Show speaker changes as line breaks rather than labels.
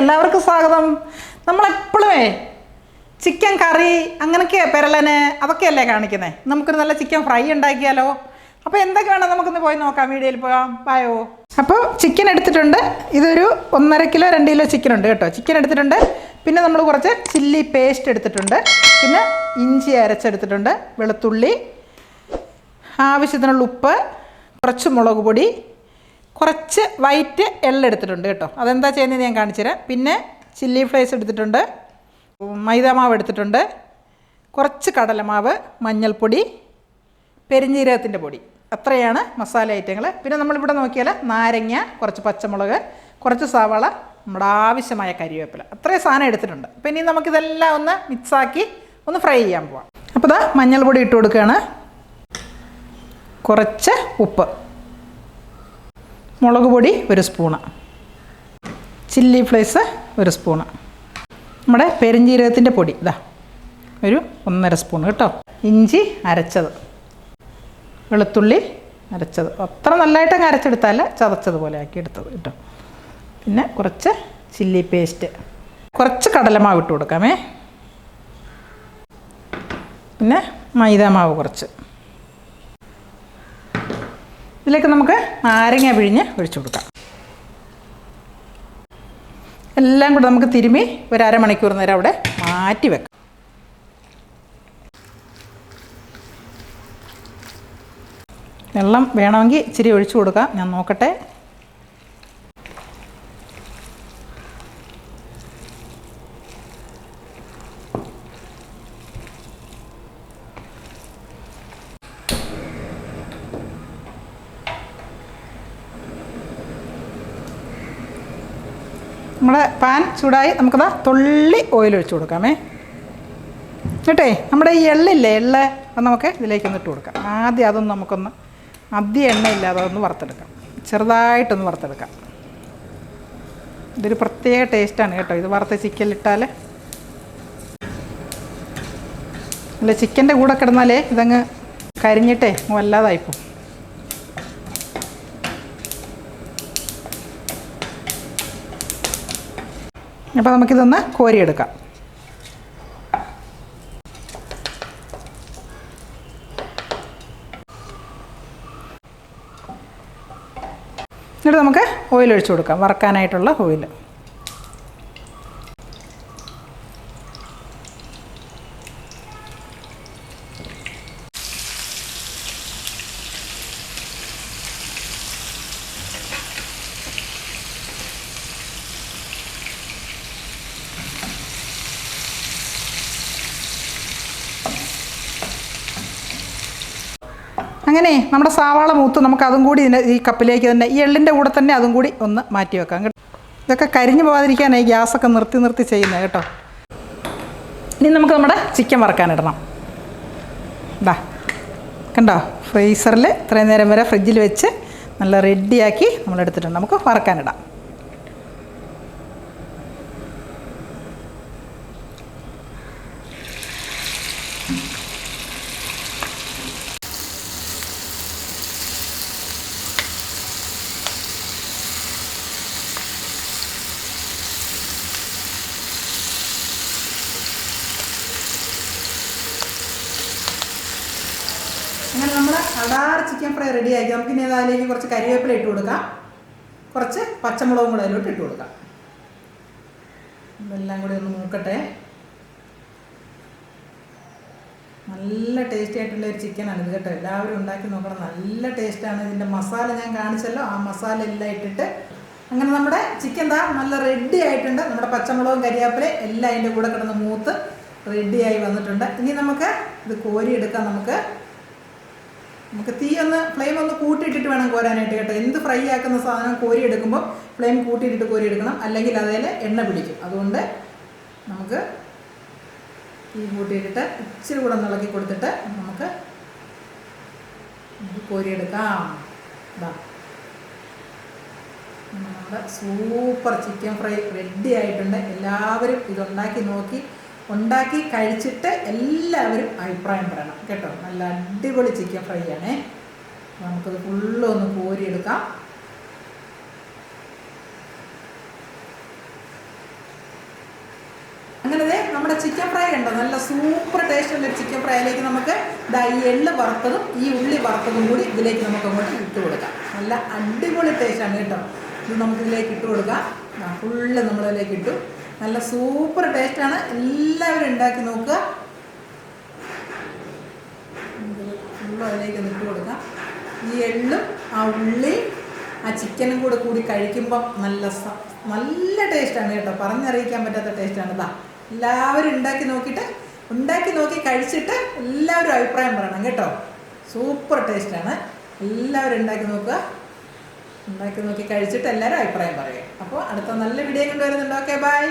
എല്ലാവർക്കും സ്വാഗതം. നമ്മളെപ്പോഴുമേ ചിക്കൻ കറി അങ്ങനെയൊക്കെ പെരളന് അതൊക്കെയല്ലേ കാണിക്കുന്നത് നമുക്കൊരു നല്ല ചിക്കൻ ഫ്രൈ ഉണ്ടാക്കിയാലോ? അപ്പോൾ എന്തൊക്കെ വേണം നമുക്കൊന്ന് പോയി നോക്കാം വീഡിയോയിൽ പോകാം. പായോ അപ്പോൾ ചിക്കൻ എടുത്തിട്ടുണ്ട്. ഇതൊരു ഒന്നര കിലോ രണ്ട് കിലോ ചിക്കൻ ഉണ്ട് കേട്ടോ. ചിക്കൻ എടുത്തിട്ടുണ്ട്. പിന്നെ നമ്മൾ കുറച്ച് ചില്ലി പേസ്റ്റ് എടുത്തിട്ടുണ്ട്. പിന്നെ ഇഞ്ചി അരച്ചെടുത്തിട്ടുണ്ട് വെളുത്തുള്ളി ആവശ്യത്തിനുള്ള ഉപ്പ് കുറച്ച് മുളക് പൊടി കുറച്ച് വൈറ്റ് എള്ളെടുത്തിട്ടുണ്ട് കേട്ടോ. അതെന്താ ചെയ്യുന്നത് ഞാൻ കാണിച്ചു തരാം. പിന്നെ ചില്ലി ഫ്ലേസ് എടുത്തിട്ടുണ്ട്. മൈദാമാവ് എടുത്തിട്ടുണ്ട്. കുറച്ച് കടലമാവ് മഞ്ഞൾപ്പൊടി പെരിഞ്ജീരകത്തിന്റെ പൊടി. അത്രയാണ് മസാല ഐറ്റങ്ങൾ. പിന്നെ നമ്മളിവിടെ നോക്കിയാൽ നാരങ്ങ കുറച്ച് പച്ചമുളക് കുറച്ച് സവാള നമ്മുടെ ആവശ്യമായ കരിവേപ്പില. അത്രയും സാധനം എടുത്തിട്ടുണ്ട്. അപ്പോൾ ഇനി നമുക്കിതെല്ലാം ഒന്ന് മിക്സാക്കി ഒന്ന് ഫ്രൈ ചെയ്യാൻ പോവാം. അപ്പോൾ ഇതാ മഞ്ഞൾപ്പൊടി ഇട്ട് കൊടുക്കുകയാണ്. കുറച്ച് ഉപ്പ്. മുളക് പൊടി ഒരു സ്പൂണ്. ചില്ലി ഫ്ലേസ് ഒരു സ്പൂണ്. നമ്മുടെ പെരിഞ്ജീരകത്തിന്റെ പൊടി ഇതാ ഒരു ഒന്നര സ്പൂൺ കേട്ടോ. ഇഞ്ചി അരച്ചത് വെളുത്തുള്ളി അരച്ചത്. അത്ര നല്ലതായിട്ടങ്ങ് അരച്ചെടുത്താൽ ചതച്ചതുപോലെ ആക്കി എടുത്തത് കേട്ടോ. പിന്നെ കുറച്ച് ചില്ലി പേസ്റ്റ് കുറച്ച് കടലമാവ് ഇട്ട് കൊടുക്കാമേ പിന്നെ മൈദാമാവ് കുറച്ച്. ഇതിലേക്ക് നമുക്ക് നാരങ്ങ പിഴിഞ്ഞ് ഒഴിച്ചു കൊടുക്കാം. എല്ലാം കൂടെ നമുക്ക് തിരുമ്മി ഒരു അരമണിക്കൂർ നേരം അവിടെ മാറ്റി വെക്കാം. വെള്ളം വേണമെങ്കിൽ ഇച്ചിരി ഒഴിച്ചു കൊടുക്കാം. ഞാൻ നോക്കട്ടെ. നമ്മുടെ പാൻ ചൂടായി നമുക്കതാ തുള്ളി ഓയിൽ ഒഴിച്ചു കൊടുക്കാമേ. കേട്ടേ? നമ്മുടെ ഈ എള്ളില്ലേ എള്ള് അത് നമുക്ക് ഇതിലേക്കൊന്ന് ഇട്ട് കൊടുക്കാം. ആദ്യം അതൊന്ന് നമുക്കൊന്ന് അധികം എണ്ണയില്ലാതെ ഒന്ന് വറുത്തെടുക്കാം. ചെറുതായിട്ടൊന്ന് വറുത്തെടുക്കാം. ഇതൊരു പ്രത്യേക ടേസ്റ്റാണ് കേട്ടോ. ഇത് വറുത്ത ചിക്കനിലിട്ടാൽ അല്ല ചിക്കന്റെ കൂടെ കിടന്നാലേ ഇതങ്ങ് കരിഞ്ഞിട്ടേ വല്ലാതായിപ്പോ അപ്പോൾ നമുക്കിതൊന്ന് കോരിയെടുക്കാം. എന്നിട്ട് നമുക്ക് ഓയിൽ ഒഴിച്ചു കൊടുക്കാം. വറക്കാനായിട്ടുള്ള ഓയിൽ അങ്ങനെ നമ്മുടെ സാവാള മൂത്ത് നമുക്ക് അതും കൂടി ഇതിന്റെ ഈ കപ്പിലേക്ക് തന്നെ ഈ എള്ളിന്റെ കൂടെ തന്നെ അതും കൂടി ഒന്ന് മാറ്റി വെക്കാം കേട്ടോ. ഇതൊക്കെ കരിഞ്ഞു പോകാതിരിക്കാനായി ഗ്യാസൊക്കെ നിർത്തി നിർത്തി ചെയ്യുന്നത് കേട്ടോ. ഇനി നമുക്ക് നമ്മുടെ ചിക്കൻ വറക്കാനിടണം ഇതാ കണ്ടോ? ഫ്രീസറിൽ ഇത്രയും നേരം വരെ ഫ്രിഡ്ജിൽ വെച്ച് നല്ല റെഡിയാക്കി നമ്മൾ എടുത്തിട്ടുണ്ട് നമുക്ക് വറക്കാനിടാം അങ്ങനെ നമ്മൾ അടാർ ചിക്കൻ ഫ്രൈ റെഡി ആയിരിക്കും. നമുക്ക് ഇനി അതിലേക്ക് കുറച്ച് കരിവേപ്പില ഇട്ട് കൊടുക്കാം. കുറച്ച് പച്ചമുളകും കൂടെ അതിലോട്ട് ഇട്ട് കൊടുക്കാം. ഇതെല്ലാം കൂടി ഒന്ന് നോക്കട്ടെ നല്ല ടേസ്റ്റി ആയിട്ടുള്ള ഒരു ചിക്കനാണ് ഇത് കേട്ടോ. എല്ലാവരും ഉണ്ടാക്കി നോക്കണം. നല്ല ടേസ്റ്റാണ് ഇതിന്റെ മസാല ഞാൻ കാണിച്ചല്ലോ. ആ മസാല എല്ലാം ഇട്ടിട്ട് അങ്ങനെ നമ്മുടെ ചിക്കൻ ദാ നല്ല റെഡി ആയിട്ടുണ്ട്. നമ്മുടെ പച്ചമുളകും കരിയാപ്പില എല്ലാം അതിന്റെ കൂടെ കിടന്ന് മൂത്ത് റെഡിയായി വന്നിട്ടുണ്ട്. ഇനി നമുക്ക് ഇത് കോരിയെടുക്കാം. നമുക്ക് നമുക്ക് തീ ഒന്ന് ഫ്ലെയിം ഒന്ന് കൂട്ടിയിട്ടിട്ട് വേണം കോരാനായിട്ട് കേട്ടോ. എന്ത് ഫ്രൈ ആക്കുന്ന സാധനം കോരി എടുക്കുമ്പോൾ ഫ്ലെയിം കൂട്ടിയിട്ടിട്ട് കോരി എടുക്കണം അല്ലെങ്കിൽ അതിൽ എണ്ണ പിടിക്കും. അതുകൊണ്ട് നമുക്ക് തീ കൂട്ടിയിട്ടിട്ട് ഇച്ചിരി കൂടെ ഇളക്കി കൊടുത്തിട്ട് നമുക്ക് കോരിയെടുക്കാം. ഇതാ നമ്മുടെ സൂപ്പർ ചിക്കൻ ഫ്രൈ റെഡി ആയിട്ടുണ്ട്. എല്ലാവരും ഇതുണ്ടാക്കി നോക്കി. ഉണ്ടാക്കി കഴിച്ചിട്ട് എല്ലാവരും അഭിപ്രായം പറയണം. കേട്ടോ? നല്ല അടിപൊളി ചിക്കൻ ഫ്രൈ ആണേ. നമുക്കത് ഫുള്ള് ഒന്ന് കോരിയെടുക്കാം. അങ്ങനെ നമ്മുടെ ചിക്കൻ ഫ്രൈ ഉണ്ടോ നല്ല സൂപ്പർ ടേസ്റ്റ് ഉള്ള ചിക്കൻ ഫ്രൈയിലേക്ക് നമുക്ക് ഈ എള്ള് വറുത്തതും ഈ ഉള്ളി വറുത്തതും കൂടി ഇതിലേക്ക് നമുക്ക് അങ്ങോട്ട് ഇട്ട് കൊടുക്കാം. നല്ല അടിപൊളി ടേസ്റ്റ് ആണ് കേട്ടോ. ഇത് നമുക്ക് ഇതിലേക്ക് ഇട്ട് കൊടുക്കാം. ഫുള്ള് നമ്മളിതിലേക്ക് ഇട്ടു. നല്ല സൂപ്പർ ടേസ്റ്റാണ്. എല്ലാവരും ഉണ്ടാക്കി നോക്കുക. അതിലേക്ക് ഇട്ട് കൊടുക്കാം. ഈ എള്ളും ആ ഉള്ളി ആ ചിക്കനും കൂടെ കൂടി കഴിക്കുമ്പം നല്ല നല്ല ടേസ്റ്റാണ് കേട്ടോ. പറഞ്ഞറിയിക്കാൻ പറ്റാത്ത ടേസ്റ്റാണ്. ഇതാ എല്ലാവരും ഉണ്ടാക്കി നോക്കിയിട്ട് ഉണ്ടാക്കി നോക്കി കഴിച്ചിട്ട് എല്ലാവരും അഭിപ്രായം പറയണം കേട്ടോ. സൂപ്പർ ടേസ്റ്റാണ്. എല്ലാവരും ഉണ്ടാക്കി നോക്കുക. ഉണ്ടാക്കി നോക്കി കഴിച്ചിട്ട് എല്ലാവരും അഭിപ്രായം പറയുക. അപ്പോൾ അടുത്ത നല്ല വീഡിയോ കൊണ്ടുവരുന്നുണ്ട്. Okay bye